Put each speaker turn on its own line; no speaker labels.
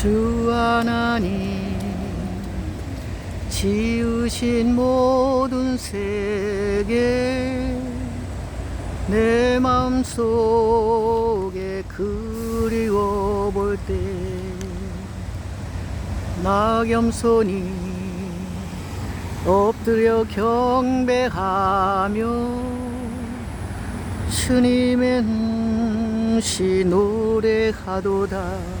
주 하나님 지으신 모든 세계 내 마음속에 그리워 볼때 나겸손이 엎드려 경배하며 주님의 시 노래하도다